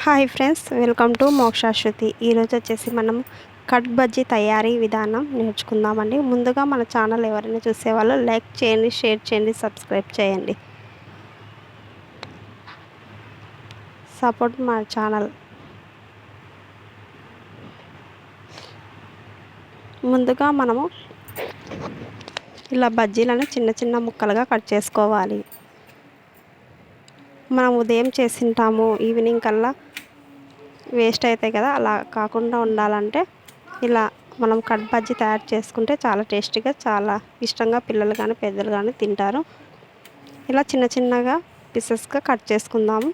Hi friends welcome to Mokshashruti ఈరోజు వచ్చేసి మనం కట్ బజ్జీ తయారీ విధానం నేర్చుకుందామండి. ముందుగా మన ఛానల్ ఎవరైనా చూసేవాళ్ళు లైక్ చేయండి షేర్ చేయండి సబ్స్క్రైబ్ చేయండి. సపోర్ట్ మా ఛానల్. ముందుగా మనము ఇలా బజ్జీలను చిన్న చిన్న ముక్కలుగా కట్ చేసుకోవాలి. మనం ఉదయం చేసింటాము ఈవినింగ్ కల్లా వేస్ట్ అవుతాయి కదా అలా కాకుండా ఉండాలంటే ఇలా మనం కట్ బజ్జీ తయారు చేసుకుంటే చాలా టేస్టీగా చాలా ఇష్టంగా పిల్లలు కానీ పెద్దలు కానీ తింటారు. ఇలా చిన్న చిన్నగా పీసెస్గా కట్ చేసుకుందాము.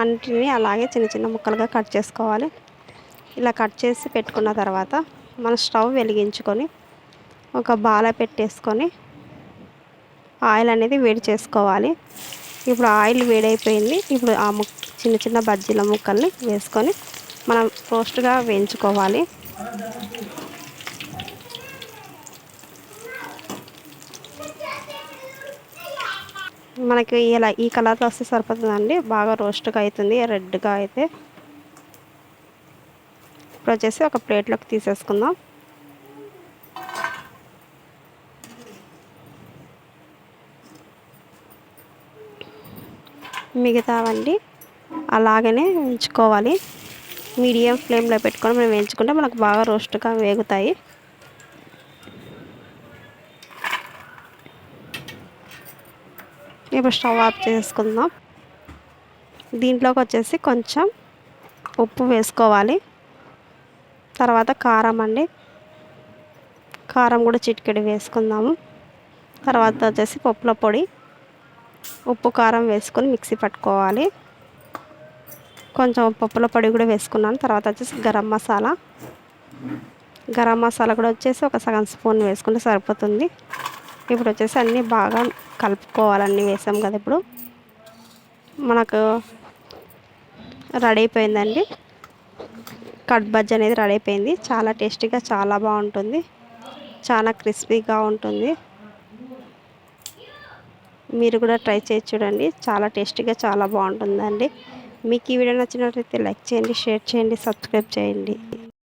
అన్నిటిని అలాగే చిన్న చిన్న ముక్కలుగా కట్ చేసుకోవాలి. ఇలా కట్ చేసి పెట్టుకున్న తర్వాత మన స్టవ్ వెలిగించుకొని ఒక బాల పెట్టేసుకొని ఆయిల్ అనేది వేడి చేసుకోవాలి. ఇప్పుడు ఆయిల్ వేడైపోయింది. ఇప్పుడు ఆ ముక్ చిన్న చిన్న బజ్జీల ముక్కల్ని వేసుకొని మనం రోస్ట్గా వేయించుకోవాలి. మనకి ఇలా ఈ కలర్లో వస్తే సరిపోతుందండి. బాగా రోస్ట్గా అవుతుంది రెడ్గా అయితే. ఇప్పుడు వచ్చేసి ఒక ప్లేట్లోకి తీసేసుకుందాం. మిగతావండి అలాగనే ఉంచుకోవాలి. మీడియం ఫ్లేమ్లో పెట్టుకొని మనం వేయించుకుంటే మనకు బాగా రోస్ట్గా వేగుతాయి. ఇప్పుడు స్టవ్ ఆఫ్ చేసుకుందాం. దీంట్లోకి వచ్చేసి కొంచెం ఉప్పు వేసుకోవాలి. తర్వాత కారం అండి. కారం కూడా చిటికెడి వేసుకుందాము. తర్వాత వచ్చేసి పప్పుల పొడి. ఉప్పు కారం వేసుకొని మిక్సీ పట్టుకోవాలి. కొంచెం పప్పుల పొడి కూడా వేసుకున్నాను. తర్వాత వచ్చేసి గరం మసాలా. గరం మసాలా కూడా వచ్చేసి ఒక సగం స్పూన్ వేసుకుంటే సరిపోతుంది. ఇప్పుడు వచ్చేసి అన్నీ బాగా కలుపుకోవాలన్నీ వేసాం కదా ఇప్పుడు. మనకు రెడీ అయిపోయిందండి. కట్ బజ్జీ అనేది రెడీ అయిపోయింది. చాలా టేస్టీగా చాలా బాగుంటుంది. చాలా క్రిస్పీగా ఉంటుంది. మీరు కూడా ట్రై చేసి చూడండి. చాలా టేస్టీగా చాలా బాగుంటుందండి. మీకు ఈ వీడియో నచ్చినట్లయితే లైక్ చేయండి షేర్ చేయండి సబ్స్క్రైబ్ చేయండి.